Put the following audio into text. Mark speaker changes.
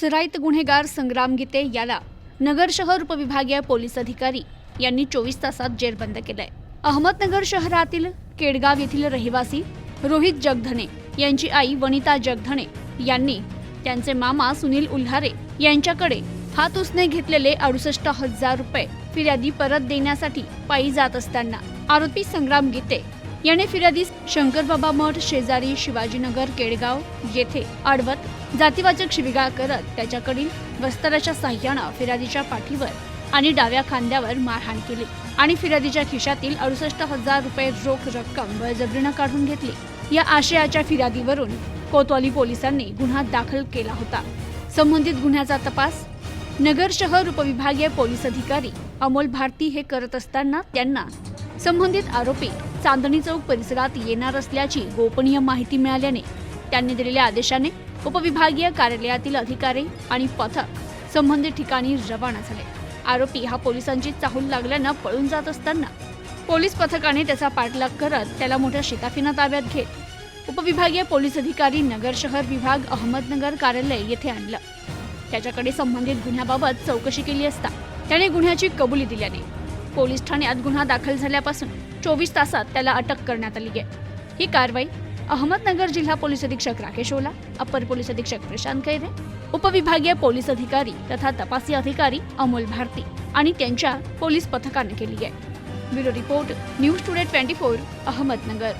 Speaker 1: सराईत गुन्हेगार संग्राम गीते याला नगर शहर उपविभागीय पोलीस अधिकारी यांनी चोवीस तासात जेरबंद केलंय. अहमदनगर शहरातील केडगाव येथील रहिवासी रोहित जगधने यांची आई वनिता जगधने यांनी त्यांचे मामा सुनील उल्हारे यांच्याकडे हात उसने घेतलेले अडुसष्ट हजार रुपये फिर्यादी परत देण्यासाठी पायी जात असताना आरोपी संग्राम गीते याने फिर्यादीस शंकरबाबा मठ शेजारी शिवाजीनगर केडगाव येथे अडवत जातीवाचक शिविगाळ करत त्याच्याकडील वस्त्राच्या साह्यानं फिर्यादीच्या पाठीवर आणि डाव्या खांद्यावर मारहाण केली आणि फिर्यादीच्या खिशातील अडुसष्ट हजार रुपये रोख रक्कम बळजबरीनं काढून घेतली. या आशयाच्या फिर्यादीवरून कोतवाली पोलिसांनी गुन्हा दाखल केला होता. संबंधित गुन्ह्याचा तपास नगर शहर उपविभागीय पोलीस अधिकारी अमोल भारती हे करत असताना त्यांना संबंधित आरोपी चांदणी चौक परिसरात येणार असल्याची गोपनीय माहिती मिळाल्याने त्यांनी दिलेल्या आदेशाने उपविभागीय कार्यालयातील अधिकारी आणि पथक संबंधित ठिकाणी रवाना झाले. आरोपी हा पोलिसांची चाहूल लागल्यानं पळून जात असताना पोलीस पथकाने त्याचा पाठलाग करत त्याला मोठ्या शिताफीनं ताब्यात घेत उपविभागीय पोलीस अधिकारी नगर शहर विभाग अहमदनगर कार्यालय येथे आणलं. त्याच्याकडे संबंधित गुन्ह्याबाबत चौकशी केली असता त्याने गुन्ह्याची कबुली दिल्याने पोलीस ठाण्यात गुन्हा दाखल झाल्यापासून चोवीस तासात त्याला अटक करण्यात आली आहे. ही कारवाई अहमदनगर जिल्हा पोलीस अधीक्षक राकेश ओला अपर पोलीस अधीक्षक प्रशांत कैदे उपविभागीय पोलीस अधिकारी तथा तपासी अधिकारी अमोल भारती आणि त्यांच्या पोलीस पथकाने केली आहे. Bureau report news today twenty four Ahmednagar.